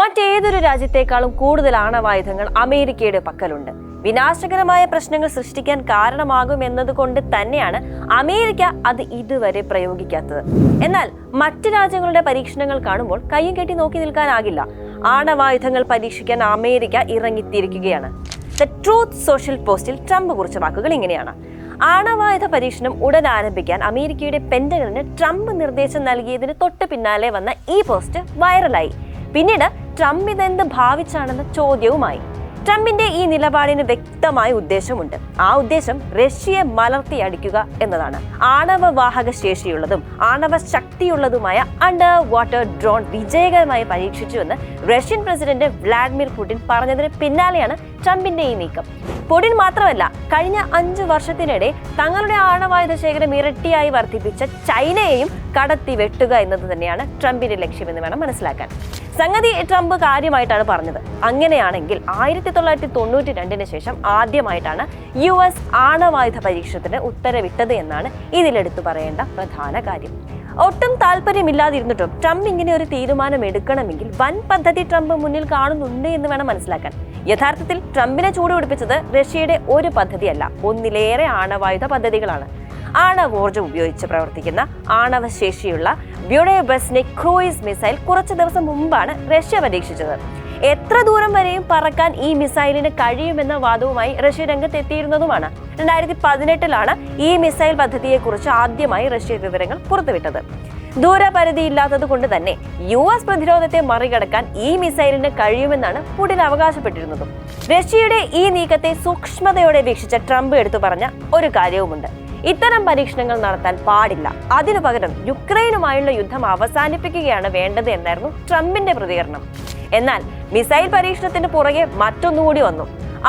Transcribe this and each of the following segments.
മറ്റേതൊരു രാജ്യത്തെക്കാളും കൂടുതൽ ആണവായുധങ്ങൾ അമേരിക്കയുടെ പക്കലുണ്ട്. വിനാശകരമായ പ്രശ്നങ്ങൾ സൃഷ്ടിക്കാൻ കാരണമാകും എന്നതുകൊണ്ട് തന്നെയാണ് അമേരിക്ക അത് ഇതുവരെ പ്രയോഗിക്കാത്തത്. എന്നാൽ മറ്റ് രാജ്യങ്ങളുടെ പരീക്ഷണങ്ങൾ കാണുമ്പോൾ കയ്യും കെട്ടി നോക്കി നിൽക്കാനാകില്ല. ആണവായുധങ്ങൾ പരീക്ഷിക്കാൻ അമേരിക്ക ഇറങ്ങിത്തിരിക്കുകയാണ്. ദ ട്രൂത്ത് സോഷ്യൽ പോസ്റ്റിൽ ട്രംപ് കുറിച്ച വാക്കുകൾ ഇങ്ങനെയാണ്. ആണവായുധ പരീക്ഷണം ഉടൻ ആരംഭിക്കാൻ അമേരിക്കയുടെ പെന്റഗണിന് ട്രംപ് നിർദ്ദേശം നൽകിയതിന് തൊട്ട് പിന്നാലെ വന്ന ഈ പോസ്റ്റ് വൈറലായി. പിന്നീട് ട്രംപ് ഇതെന്ത് ഭാവിച്ചാണെന്ന ചോദ്യവുമായി. ട്രംപിന്റെ ഈ നിലപാടിന് വ്യക്തമായ ഉദ്ദേശമുണ്ട്. ആ ഉദ്ദേശം റഷ്യയെ മലർത്തിയടിക്കുക എന്നതാണ്. ആണവ വാഹക ശേഷിയുള്ളതും ആണവ ശക്തിയുള്ളതുമായ അണ്ടർ വാട്ടർ ഡ്രോൺ വിജയകരമായി പരീക്ഷിച്ചുവെന്ന് റഷ്യൻ പ്രസിഡന്റ് വ്ളാഡിമിർ പുടിൻ പറഞ്ഞതിന് പിന്നാലെയാണ് ട്രംപിന്റെ ഈ നീക്കം. പുടിൻ മാത്രമല്ല കഴിഞ്ഞ അഞ്ചു വർഷത്തിനിടെ തങ്ങളുടെ ആണവായുധ ശേഖരം ഇരട്ടിയായി വർദ്ധിപ്പിച്ച ചൈനയെയും കടത്തി വെട്ടുക എന്നത് തന്നെയാണ് ട്രംപിന്റെ ലക്ഷ്യമെന്ന് വേണം മനസ്സിലാക്കാൻ. സംഗതി ട്രംപ് കാര്യമായിട്ടാണ് പറഞ്ഞത്. അങ്ങനെയാണെങ്കിൽ ആയിരത്തി തൊള്ളായിരത്തി തൊണ്ണൂറ്റി രണ്ടിന് ശേഷം ആദ്യമായിട്ടാണ് യു എസ് ആണവായുധ പരീക്ഷണത്തിന് ഉത്തരവിട്ടത് എന്നാണ് ഇതിലെടുത്തു പറയേണ്ട പ്രധാന കാര്യം. ഒട്ടും താല്പര്യമില്ലാതിരുന്നിട്ടും ട്രംപ് ഇങ്ങനെ ഒരു തീരുമാനം എടുക്കണമെങ്കിൽ വൻ പദ്ധതി ട്രംപ് മുന്നിൽ കാണുന്നുണ്ട് എന്ന് വേണം മനസ്സിലാക്കാൻ. യഥാർത്ഥത്തിൽ ട്രംപിനെ ചൂടുപിടിപ്പിച്ചത് റഷ്യയുടെ ഒരു പദ്ധതിയല്ല. ഒന്നിലേറെ ആണവായുധ പദ്ധതികളാണ്. ആണവോർജം ഉപയോഗിച്ച് പ്രവർത്തിക്കുന്ന ആണവശേഷിയുള്ള ബ്യുഡേബസ്നിക് ക്രൂയിസ് മിസൈൽ കുറച്ച് ദിവസം മുമ്പാണ് റഷ്യ പരീക്ഷിച്ചത്. എത്ര ദൂരം വരെയും പറക്കാൻ ഈ മിസൈലിന് കഴിയുമെന്ന വാദവുമായി റഷ്യ രംഗത്തെത്തിയിരുന്നതുമാണ്. രണ്ടായിരത്തി പതിനെട്ടിലാണ് ഈ മിസൈൽ പദ്ധതിയെക്കുറിച്ച് ആദ്യമായി റഷ്യ വിവരങ്ങൾ പുറത്തുവിട്ടത്. ദൂരപരിധി ഇല്ലാത്തത് കൊണ്ട് തന്നെ യു എസ് പ്രതിരോധത്തെ മറികടക്കാൻ ഈ മിസൈലിന് കഴിയുമെന്നാണ് പുടിൻ അവകാശപ്പെട്ടിരുന്നതും. റഷ്യയുടെ ഈ നീക്കത്തെ സൂക്ഷ്മതയോടെ വീക്ഷിച്ച ട്രംപ് എടുത്തു പറഞ്ഞ ഒരു കാര്യവുമുണ്ട്. ഇത്തരം പരീക്ഷണങ്ങൾ നടത്താൻ പാടില്ല. അതിനു പകരം യുക്രൈനുമായുള്ള യുദ്ധം അവസാനിപ്പിക്കുകയാണ് വേണ്ടത് എന്നായിരുന്നു ട്രംപിന്റെ പ്രതികരണം. എന്നാൽ മിസൈൽ പരീക്ഷണത്തിന് പുറകെ മറ്റൊന്നുകൂടി വന്നു.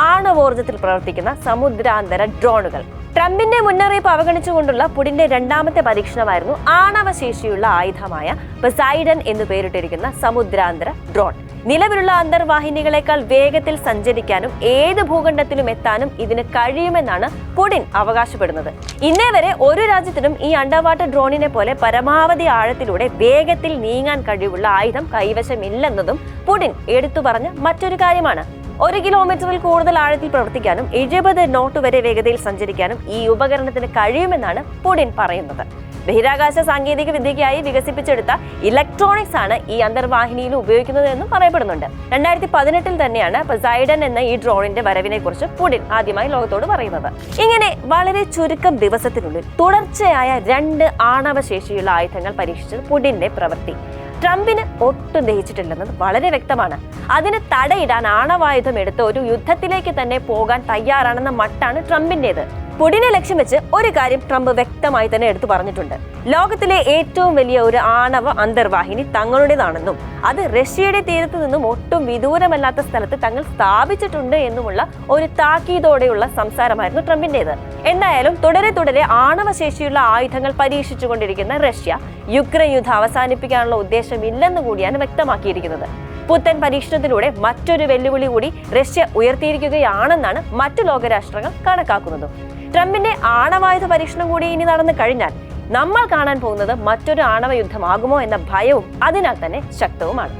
ആണവോർജത്തിൽ പ്രവർത്തിക്കുന്ന സമുദ്രാന്തര ഡ്രോണുകൾ. ട്രംപിന്റെ മുന്നറിയിപ്പ് അവഗണിച്ചുകൊണ്ടുള്ള പുടിന്റെ രണ്ടാമത്തെ പരീക്ഷണമായിരുന്നു ആണവശേഷിയുള്ള ആയുധമായ പെസൈഡൻ എന്ന് പേരിട്ടിരിക്കുന്ന സമുദ്രാന്തര ഡ്രോൺ. നിലവിലുള്ള അന്തർവാഹിനികളെക്കാൾ വേഗത്തിൽ സഞ്ചരിക്കാനും ഏത് ഭൂഖണ്ഡത്തിലും എത്താനും ഇതിന് കഴിയുമെന്നാണ് പുടിൻ അവകാശപ്പെടുന്നത്. ഇന്നേ വരെ ഒരു രാജ്യത്തിനും ഈ അണ്ടർവാട്ടർ ഡ്രോണിനെ പോലെ പരമാവധി ആഴത്തിലൂടെ വേഗത്തിൽ നീങ്ങാൻ കഴിവുള്ള ആയുധം കൈവശമില്ലെന്നതും പുടിൻ എടുത്തു പറഞ്ഞ മറ്റൊരു കാര്യമാണ്. ഒരു കിലോമീറ്ററിൽ കൂടുതൽ ആഴത്തിൽ പ്രവർത്തിക്കാനും എഴുപത് നോട്ട് വരെ വേഗതയിൽ സഞ്ചരിക്കാനും ഈ ഉപകരണത്തിന് കഴിയുമെന്നാണ് പുടിൻ പറയുന്നത്. ബഹിരാകാശ സാങ്കേതിക വിദ്യയ്ക്കായി വികസിപ്പിച്ചെടുത്ത ഇലക്ട്രോണിക്സ് ആണ് ഈ അന്തർവാഹിനിയിൽ ഉപയോഗിക്കുന്നത് എന്നും പറയപ്പെടുന്നുണ്ട്. രണ്ടായിരത്തി പതിനെട്ടിൽ തന്നെയാണ് പസൈഡൻ എന്ന ഈ ഡ്രോണിന്റെ വരവിനെ കുറിച്ച് പുടിൻ ആദ്യമായി ലോകത്തോട് പറയുന്നത്. ഇങ്ങനെ വളരെ ചുരുക്കം ദിവസത്തിനുള്ളിൽ തുടർച്ചയായ രണ്ട് ആണവശേഷിയുള്ള ആയുധങ്ങൾ പരീക്ഷിച്ചത് പുടിന്റെ പ്രവൃത്തി. ട്രംപിന് ഒട്ടും ദഹിച്ചിട്ടില്ലെന്നത് വളരെ വ്യക്തമാണ്. അതിന് തടയിടാൻ ആണവായുധം എടുത്ത് ഒരു യുദ്ധത്തിലേക്ക് തന്നെ പോകാൻ തയ്യാറാണെന്ന മട്ടാണ് ട്രംപിന്റേത്. പുടിനെ ലക്ഷ്യം വെച്ച് ഒരു കാര്യം ട്രംപ് വ്യക്തമായി തന്നെ എടുത്തു പറഞ്ഞിട്ടുണ്ട്. ലോകത്തിലെ ഏറ്റവും വലിയ ഒരു ആണവ അന്തർവാഹിനി തങ്ങളുടേതാണെന്നും അത് റഷ്യയുടെ തീരത്ത് നിന്നും ഒട്ടും വിദൂരമല്ലാത്ത സ്ഥലത്ത് തങ്ങൾ സ്ഥാപിച്ചിട്ടുണ്ട് എന്നുമുള്ള ഒരു താക്കീതോടെയുള്ള സംസാരമായിരുന്നു ട്രംപിന്റേത്. എന്തായാലും തുടരെ തുടരെ ആണവശേഷിയുള്ള ആയുധങ്ങൾ പരീക്ഷിച്ചുകൊണ്ടിരിക്കുന്ന റഷ്യ യുക്രൈൻ യുദ്ധം അവസാനിപ്പിക്കാനുള്ള ഉദ്ദേശമില്ലെന്ന് കൂടിയാണ് വ്യക്തമാക്കിയിരിക്കുന്നത്. പുത്തൻ പരീക്ഷണത്തിലൂടെ മറ്റൊരു വെല്ലുവിളി കൂടി റഷ്യ ഉയർത്തിയിരിക്കുകയാണെന്നാണ് മറ്റു ലോകരാഷ്ട്രങ്ങൾ കണക്കാക്കുന്നതും. ട്രംപിന്റെ ആണവായുധ പരീക്ഷണം കൂടി ഇനി നടന്നു കഴിഞ്ഞാൽ നമ്മൾ കാണാൻ പോകുന്നത് മറ്റൊരു ആണവ യുദ്ധമാകുമോ എന്ന ഭയവും അതിനാൽ തന്നെ ശക്തവുമാണ്.